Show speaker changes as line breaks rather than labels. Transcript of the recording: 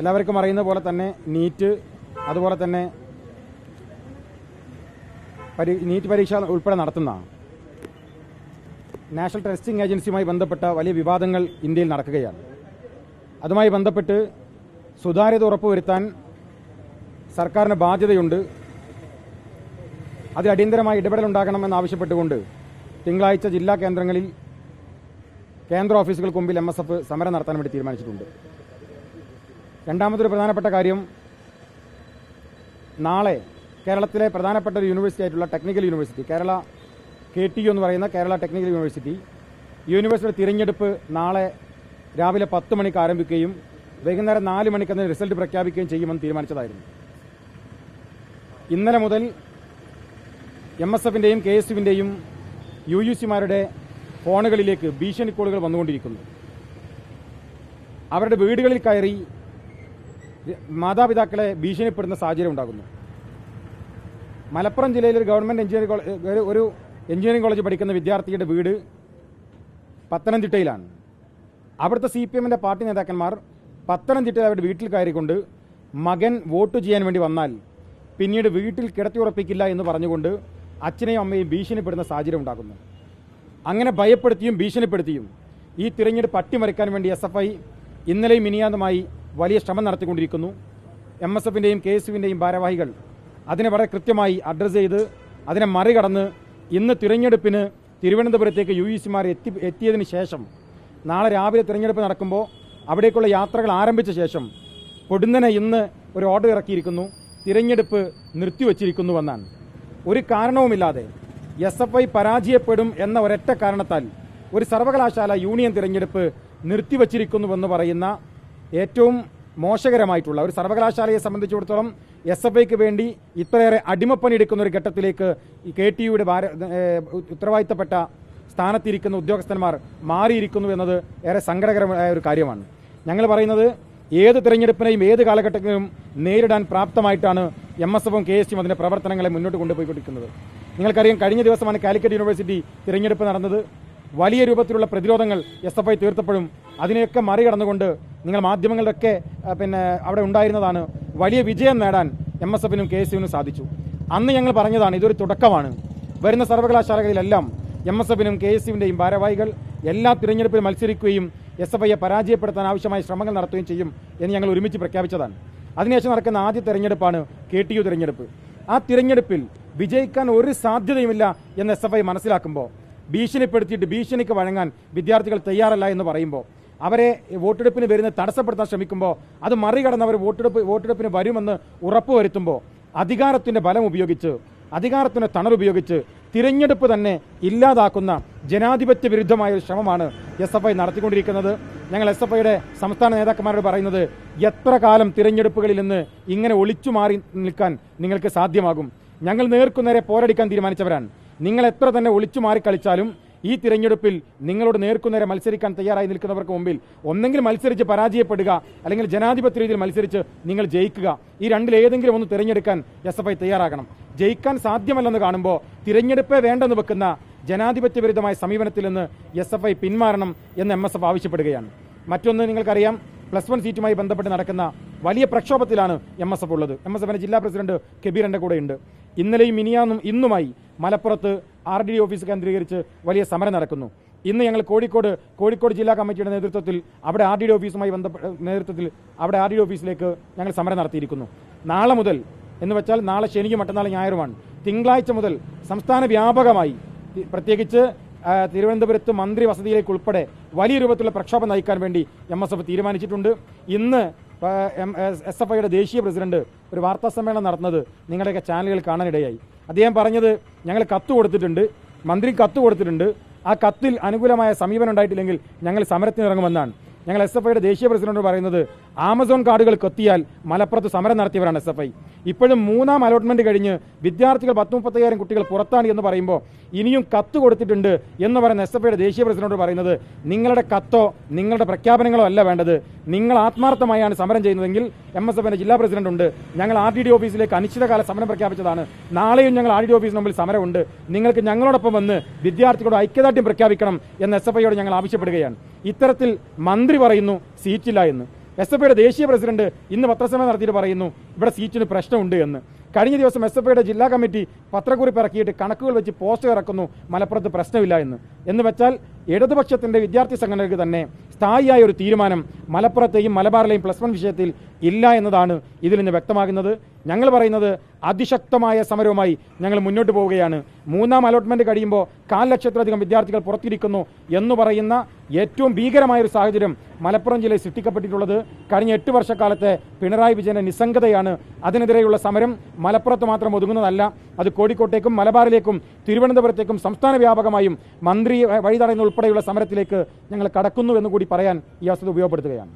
എല്ലാവർക്കും അറിയുന്ന പോലെ തന്നെ നീറ്റ് അതുപോലെ തന്നെ നീറ്റ് പരീക്ഷ ഉൾപ്പെടെ നടത്തുന്ന നാഷണൽ ടെസ്റ്റിംഗ് ഏജൻസിയുമായി ബന്ധപ്പെട്ട വലിയ വിവാദങ്ങൾ ഇന്ത്യയിൽ നടക്കുകയാണ്. അതുമായി ബന്ധപ്പെട്ട് സുതാര്യത ഉറപ്പുവരുത്താൻ സർക്കാരിന് ബാധ്യതയുണ്ട്. അതിൽ അടിയന്തരമായി ഇടപെടലുണ്ടാകണമെന്ന് ആവശ്യപ്പെട്ടുകൊണ്ട് തിങ്കളാഴ്ച ജില്ലാ കേന്ദ്രങ്ങളിൽ കേന്ദ്ര ഓഫീസുകൾക്ക് മുമ്പിൽ എം എസ് എഫ് സമരം നടത്താൻ വേണ്ടി തീരുമാനിച്ചിട്ടുണ്ട്. രണ്ടാമതൊരു പ്രധാനപ്പെട്ട കാര്യം നാളെ കേരളത്തിലെ പ്രധാനപ്പെട്ട ഒരു യൂണിവേഴ്സിറ്റി ആയിട്ടുള്ള technical university Kerala K T എന്ന് പറയുന്ന കേരള ടെക്നിക്കൽ യൂണിവേഴ്സിറ്റി യൂണിവേഴ്സിറ്റിയുടെ തിരഞ്ഞെടുപ്പ് നാളെ രാവിലെ പത്ത് മണിക്ക് ആരംഭിക്കുകയും വൈകുന്നേരം നാല് മണിക്ക് അതിന് റിസൾട്ട് പ്രഖ്യാപിക്കുകയും ചെയ്യുമെന്ന് തീരുമാനിച്ചതായിരുന്നു. ഇന്നലെ മുതൽ എം എസ് എഫിന്റെയും കെ എസ് യുവിന്റെയും യു യു സിമാരുടെ ഫോണുകളിലേക്ക് ഭീഷണി കോളുകൾ വന്നുകൊണ്ടിരിക്കുന്നു. അവരുടെ വീടുകളിൽ കയറി മാതാപിതാക്കളെ ഭീഷണിപ്പെടുന്ന സാഹചര്യം ഉണ്ടാകുന്നു. മലപ്പുറം ജില്ലയിൽ ഒരു ഗവൺമെന്റ് എഞ്ചിനീയറിംഗ് കോളേജ് ഒരു- എഞ്ചിനീയറിംഗ് കോളേജ് പഠിക്കുന്ന വിദ്യാർത്ഥിയുടെ വീട് പത്തനംതിട്ടയിലാണ്. അവിടുത്തെ സി പി എമ്മിന്റെ പാർട്ടി നേതാക്കന്മാർ പത്തനംതിട്ടയിൽ അവരുടെ വീട്ടിൽ കയറിക്കൊണ്ട് മകൻ വോട്ട് ചെയ്യാൻ വേണ്ടി വന്നാൽ പിന്നീട് വീട്ടിൽ കിടത്തിയുറപ്പിക്കില്ല എന്ന് പറഞ്ഞുകൊണ്ട് അച്ഛനെയും അമ്മയും ഭീഷണിപ്പെടുന്ന സാഹചര്യം ഉണ്ടാക്കുന്നു അങ്ങനെ ഭയപ്പെടുത്തിയും ഭീഷണിപ്പെടുത്തിയും ഈ തിരഞ്ഞെടുപ്പ് അട്ടിമറിക്കാൻ വേണ്ടി എസ് എഫ് ഐ ഇന്നലെയും മിനിയാന്നുമായി വലിയ ശ്രമം നടത്തിക്കൊണ്ടിരിക്കുന്നു. എം എസ് എഫിന്റെയും കെ എസ് യുവിന്റെയും ഭാരവാഹികൾ അതിനെ വളരെ കൃത്യമായി അഡ്രസ്സ് ചെയ്ത് അതിനെ മറികടന്ന് ഇന്ന് തിരഞ്ഞെടുപ്പിന് തിരുവനന്തപുരത്തേക്ക് യു ഇ സിമാർ എത്തി എത്തിയതിന് ശേഷം നാളെ രാവിലെ തിരഞ്ഞെടുപ്പ് നടക്കുമ്പോൾ അവിടേക്കുള്ള യാത്രകൾ ആരംഭിച്ച ശേഷം പൊടുന്നനെ ഇന്ന് ഒരു ഓർഡർ ഇറക്കിയിരിക്കുന്നു. തിരഞ്ഞെടുപ്പ് നിർത്തിവച്ചിരിക്കുന്നുവെന്നാണ് ഒരു കാരണവുമില്ലാതെ എസ് എഫ് ഐ പരാജയപ്പെടും എന്ന ഒരൊറ്റ കാരണത്താൽ ഒരു സർവകലാശാല യൂണിയൻ തിരഞ്ഞെടുപ്പ് നിർത്തിവച്ചിരിക്കുന്നുവെന്ന് പറയുന്ന ഏറ്റവും മോശകരമായിട്ടുള്ള ഒരു സർവകലാശാലയെ സംബന്ധിച്ചിടത്തോളം എസ് എഫ് ഐക്ക് വേണ്ടി ഇത്രയേറെ അടിമപ്പണി അടിമപ്പണിയെടുക്കുന്ന ഒരു ഘട്ടത്തിലേക്ക് കെ ടി യുടെ ഉത്തരവാദിത്തപ്പെട്ട സ്ഥാനത്തിരിക്കുന്ന ഉദ്യോഗസ്ഥന്മാർ മാറിയിരിക്കുന്നു എന്നത് ഏറെ സങ്കടകരമായ ഒരു കാര്യമാണ്. ഞങ്ങൾ പറയുന്നത് ഏത് തിരഞ്ഞെടുപ്പിനെയും ഏത് കാലഘട്ടത്തിലും നേരിടാൻ പ്രാപ്തമായിട്ടാണ് എം എസ് എഫും കെ എസ് യും അതിന്റെ പ്രവർത്തനങ്ങളെ മുന്നോട്ട് കൊണ്ടുപോയിക്കൊണ്ടിരിക്കുന്നത്. നിങ്ങൾക്കറിയാം കഴിഞ്ഞ ദിവസമാണ് കാലിക്കറ്റ് യൂണിവേഴ്സിറ്റി തിരഞ്ഞെടുപ്പ് നടന്നത്. വലിയ രൂപത്തിലുള്ള പ്രതിരോധങ്ങൾ എസ് എഫ് ഐ തീർത്തപ്പോഴും അതിനെയൊക്കെ മറികടന്നുകൊണ്ട് നിങ്ങൾ മാധ്യമങ്ങളുടെയൊക്കെ പിന്നെ അവിടെ ഉണ്ടായിരുന്നതാണ് വലിയ വിജയം നേടാൻ എം എസ് എഫിനും കെ എസ് യുവിനും സാധിച്ചു. അന്ന് ഞങ്ങൾ പറഞ്ഞതാണ് ഇതൊരു തുടക്കമാണ്. വരുന്ന സർവകലാശാലകളിലെല്ലാം എം എസ് എഫിനും കെ എസ് യുവിന്റെയും ഭാരവാഹികൾ എല്ലാ തിരഞ്ഞെടുപ്പിലും മത്സരിക്കുകയും എസ് എഫ് ഐയെ പരാജയപ്പെടുത്താൻ ആവശ്യമായ ശ്രമങ്ങൾ നടത്തുകയും ചെയ്യും എന്ന് ഞങ്ങൾ ഒരുമിച്ച് പ്രഖ്യാപിച്ചതാണ്. അതിനുശേഷം നടക്കുന്ന ആദ്യ തെരഞ്ഞെടുപ്പാണ് കെ ടി യു തിരഞ്ഞെടുപ്പ്. ആ തിരഞ്ഞെടുപ്പിൽ വിജയിക്കാൻ ഒരു സാധ്യതയുമില്ല എന്ന് എസ് എഫ് ഐ മനസ്സിലാക്കുമ്പോൾ ഭീഷണിപ്പെടുത്തിയിട്ട് ഭീഷണിക്ക് വഴങ്ങാൻ വിദ്യാർത്ഥികൾ തയ്യാറല്ല എന്ന് പറയുമ്പോൾ അവരെ വോട്ടെടുപ്പിന് വരുന്ന തടസ്സപ്പെടുത്താൻ ശ്രമിക്കുമ്പോൾ അത് മറികടന്ന് അവർ വോട്ടെടുപ്പ് വോട്ടെടുപ്പിന് വരുമെന്ന് ഉറപ്പുവരുത്തുമ്പോൾ അധികാരത്തിന്റെ ബലം ഉപയോഗിച്ച് അധികാരത്തിന്റെ തണലുപയോഗിച്ച് തിരഞ്ഞെടുപ്പ് തന്നെ ഇല്ലാതാക്കുന്ന ജനാധിപത്യ വിരുദ്ധമായ ഒരു ശ്രമമാണ് എസ് എഫ് ഐ നടത്തിക്കൊണ്ടിരിക്കുന്നത്. ഞങ്ങൾ എസ് എഫ് ഐയുടെ സംസ്ഥാന നേതാക്കന്മാരോട് പറയുന്നത് എത്ര കാലം തിരഞ്ഞെടുപ്പുകളിൽ നിന്ന് ഇങ്ങനെ ഒളിച്ചു മാറി നിൽക്കാൻ നിങ്ങൾക്ക് സാധ്യമാകും? ഞങ്ങൾ നേർക്കുനേരെ പോരടിക്കാൻ തീരുമാനിച്ചവരാണ്. നിങ്ങൾ എത്ര തന്നെ ഒളിച്ചു മാറി കളിച്ചാലും ഈ തിരഞ്ഞെടുപ്പിൽ നിങ്ങളോട് നേർക്കുനേരെ മത്സരിക്കാൻ തയ്യാറായി നിൽക്കുന്നവർക്ക് മുമ്പിൽ ഒന്നെങ്കിൽ മത്സരിച്ച് പരാജയപ്പെടുക അല്ലെങ്കിൽ ജനാധിപത്യ രീതിയിൽ മത്സരിച്ച് നിങ്ങൾ ജയിക്കുക. ഈ രണ്ടിൽ ഏതെങ്കിലും ഒന്ന് തിരഞ്ഞെടുക്കാൻ എസ് എഫ് ഐ തയ്യാറാകണം. ജയിക്കാൻ സാധ്യമല്ലെന്ന് കാണുമ്പോൾ തിരഞ്ഞെടുപ്പേ വേണ്ടെന്ന് വെക്കുന്ന ജനാധിപത്യവിരുദ്ധമായ സമീപനത്തിൽ നിന്ന് എസ് എഫ് ഐ പിന്മാറണം എന്ന് എം എസ് എഫ് ആവശ്യപ്പെടുകയാണ്. മറ്റൊന്ന് നിങ്ങൾക്കറിയാം പ്ലസ് വൺ സീറ്റുമായി ബന്ധപ്പെട്ട് നടക്കുന്ന വലിയ പ്രക്ഷോഭത്തിലാണ് എം എസ് എഫ് ഉള്ളത്. എം എസ് എഫിന്റെ ജില്ലാ പ്രസിഡന്റ് കെബീറിന്റെ കൂടെയുണ്ട്. ഇന്നലെയും ഇനിയാന്നും ഇന്നുമായി മലപ്പുറത്ത് ആർ ഡി ഓഫീസ് കേന്ദ്രീകരിച്ച് വലിയ സമരം നടക്കുന്നു. ഇന്ന് ഞങ്ങൾ കോഴിക്കോട് കോഴിക്കോട് ജില്ലാ കമ്മിറ്റിയുടെ നേതൃത്വത്തിൽ അവിടെ ആർ ഡി ഡി ഓഫീസുമായി ബന്ധപ്പെട്ട നേതൃത്വത്തിൽ അവിടെ ആർ ഡി ഡി ഓഫീസിലേക്ക് ഞങ്ങൾ സമരം നടത്തിയിരിക്കുന്നു. നാളെ മുതൽ എന്ന് വെച്ചാൽ നാളെ ശനിയും മറ്റന്നാൾ ഞായറുമാണ്. തിങ്കളാഴ്ച മുതൽ സംസ്ഥാന വ്യാപകമായി പ്രത്യേകിച്ച് തിരുവനന്തപുരത്ത് മന്ത്രി വസതിയിലേക്ക് ഉൾപ്പെടെ വലിയ രൂപത്തിലുള്ള പ്രക്ഷോഭം നയിക്കാൻ വേണ്ടി എം എസ് എഫ് തീരുമാനിച്ചിട്ടുണ്ട്. ഇന്ന് എസ് എഫ് ഐയുടെ ദേശീയ പ്രസിഡന്റ് ഒരു വാർത്താ സമ്മേളനം നടത്തുന്നത് നിങ്ങളുടെയൊക്കെ ചാനലുകൾ കാണാനിടയായി. അദ്ദേഹം പറഞ്ഞത് ഞങ്ങൾ കത്ത് കൊടുത്തിട്ടുണ്ട് മന്ത്രി കത്ത് കൊടുത്തിട്ടുണ്ട്. ആ കത്തിൽ അനുകൂലമായ സമീപനം ഉണ്ടായിട്ടില്ലെങ്കിൽ ഞങ്ങൾ സമരത്തിനിറങ്ങുമെന്നാണ്. ഞങ്ങൾ എസ് എഫ് ഐയുടെ ദേശീയ പ്രസിഡന്റ് പറയുന്നത് ആമസോൺ കാർഡുകൾ കൊത്തിയാൽ മലപ്പുറത്ത് സമരം നടത്തിയവരാണ് എസ് എഫ് ഐ. ഇപ്പോഴും മൂന്നാം അലോട്ട്മെന്റ് കഴിഞ്ഞ് വിദ്യാർത്ഥികൾ പത്ത് മുപ്പത്തയ്യായിരം കുട്ടികൾ പുറത്താണ് എന്ന് പറയുമ്പോൾ ഇനിയും കത്ത് കൊടുത്തിട്ടുണ്ട് എന്ന് പറയുന്ന എസ് എഫ് ഐയുടെ ദേശീയ പ്രസിഡന്റ് പറയുന്നത് നിങ്ങളുടെ കത്തോ നിങ്ങളുടെ പ്രഖ്യാപനങ്ങളോ അല്ല വേണ്ടത്. നിങ്ങൾ ആത്മാർത്ഥമായാണ് സമരം ചെയ്യുന്നതെങ്കിൽ എം എസ് എഫിന്റെ ജില്ലാ പ്രസിഡന്റ് ഉണ്ട് ഞങ്ങൾ ആർ ഡി ഡി ഓഫീസിലേക്ക് അനിശ്ചിതകാല സമരം പ്രഖ്യാപിച്ചതാണ്. നാളെയും ഞങ്ങൾ ആർ ഡി ഓഫീസിന് മുമ്പിൽ സമരമുണ്ട്. നിങ്ങൾക്ക് ഞങ്ങളോടൊപ്പം വന്ന് വിദ്യാർത്ഥികളോട് ഐക്യദാർഢ്യം പ്രഖ്യാപിക്കണം എന്ന് എസ് എഫ് ഐയോട് ഞങ്ങൾ ആവശ്യപ്പെടുകയാണ്. ഇത്തരത്തിൽ മന്ത്രി പറയുന്നു സീറ്റില്ല എന്ന്. എസ് എഫ് ഐയുടെ ദേശീയ പ്രസിഡന്റ് ഇന്ന് പത്രസമ്മേളനം നടത്തിയിട്ട് പറയുന്നു ഇവിടെ സീറ്റിന് പ്രശ്നമുണ്ട് എന്ന്. കഴിഞ്ഞ ദിവസം എസ് എഫ് ഐയുടെ ജില്ലാ കമ്മിറ്റി പത്രക്കുറിപ്പ് ഇറക്കിയിട്ട് കണക്കുകൾ വെച്ച് പോസ്റ്റർ ഇറക്കുന്നു. മലപ്പുറത്ത് പ്രശ്നമില്ല എന്ന്. എന്ന് വെച്ചാൽ ഇടതുപക്ഷത്തിന്റെ വിദ്യാർത്ഥി സംഘടനകൾക്ക് തന്നെ സ്ഥായിയായ ഒരു തീരുമാനം മലപ്പുറത്തെയും മലബാറിലെയും പ്ലസ് വൺ വിഷയത്തിൽ ഇല്ല എന്നതാണ് ഇതിൽ നിന്ന് വ്യക്തമാകുന്നത്. ഞങ്ങൾ പറയുന്നത് അതിശക്തമായ സമരവുമായി ഞങ്ങൾ മുന്നോട്ട് പോവുകയാണ്. മൂന്നാം അലോട്ട്മെന്റ് കഴിയുമ്പോൾ കാൽ ലക്ഷത്തിലധികം വിദ്യാർത്ഥികൾ പുറത്തിരിക്കുന്നു എന്ന് പറയുന്ന ഏറ്റവും ഭീകരമായ ഒരു സാഹചര്യം മലപ്പുറം ജില്ലയിൽ സൃഷ്ടിക്കപ്പെട്ടിട്ടുള്ളത് കഴിഞ്ഞ എട്ട് വർഷക്കാലത്തെ പിണറായി വിജയന്റെ നിസ്സംഗതയാണ്. അതിനെതിരെയുള്ള സമരം മലപ്പുറത്ത് മാത്രം ഒതുങ്ങുന്നതല്ല. അത് കോഴിക്കോട്ടേക്കും മലബാറിലേക്കും തിരുവനന്തപുരത്തേക്കും സംസ്ഥാന വ്യാപകമായും മന്ത്രി വഴി ഉൾപ്പെടെയുള്ള സമരത്തിലേക്ക് ഞങ്ങൾ കടക്കുന്നു എന്ന് കൂടി പറയാൻ ഈ അവസരം ഉപയോഗപ്പെടുത്തുകയാണ്.